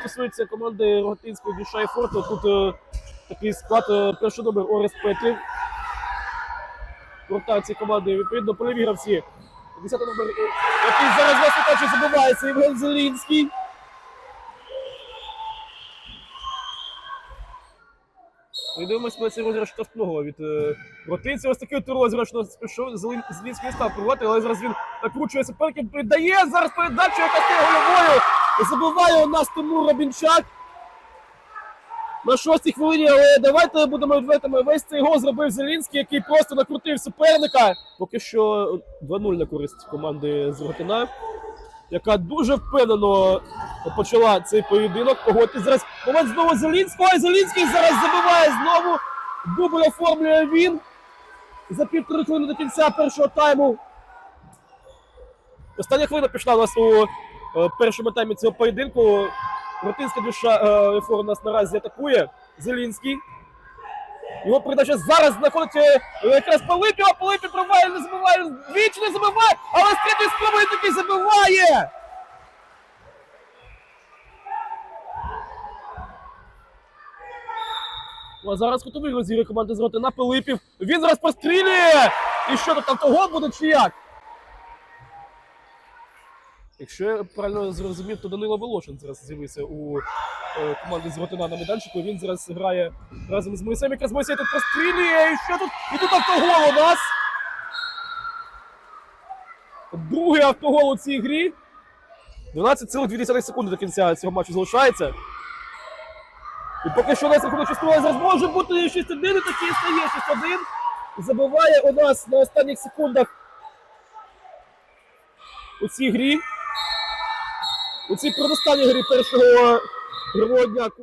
стосується команди Рогатинської душа і форту, тут е, такий склад е, перший номер Орест Петрів. Ротації команди відповідно полеві гравці. 10 номер, е, який зараз власне кажучи, забивається Євген Зелінський. Ми дивимося на цей розіграш штрафного від Ротинця. Ось такий розіграш Зелін- Зелінський не став проводити, але зараз він накручує суперників, передає зараз передачу, яка стає головою. Забиває у нас Тимур Робінчак. На шостій хвилині, але давайте будемо відвертими. Весь цей гол зробив Зелінський, який просто накрутив суперника. Поки що 2-0 на користь команди з Ротина, яка дуже впевнено почала цей поєдинок. Погодьте зараз момент знову Зелінського. І Зелінський зараз забиває знову. Дубль оформлює він. За півтори хвилини до кінця першого тайму. Остання хвилина пішла у нас у е, першому таймі цього поєдинку. Ротинська душа е, ФОР у нас наразі атакує. Зелінський. Його передача зараз знаходить е, якраз Пилипів, а Пилипів пробиває, не забиває, двічі не забиває, але з третьої спроби таки забиває! Ну, а зараз готовий розіграє команди з Ротина Пилипів. Він зараз пострілює! І що тут автогол буде чи як? Якщо я правильно зрозумів, то Данило Волошин зараз з'явився у е, команди з Ротина на майданчику. Він зараз грає разом з Моїсеєм. Якраз Моїсей тут пострілює. І що тут? І тут автогол у нас. Другий автогол у цій грі. 12,2 секунди до кінця цього матчу залишається. І поки що нас рахунок частково зараз може бути 6-1, і таки стає 6-1. І забиває у нас на останніх секундах у цій грі. Цій предостанній грі першого дня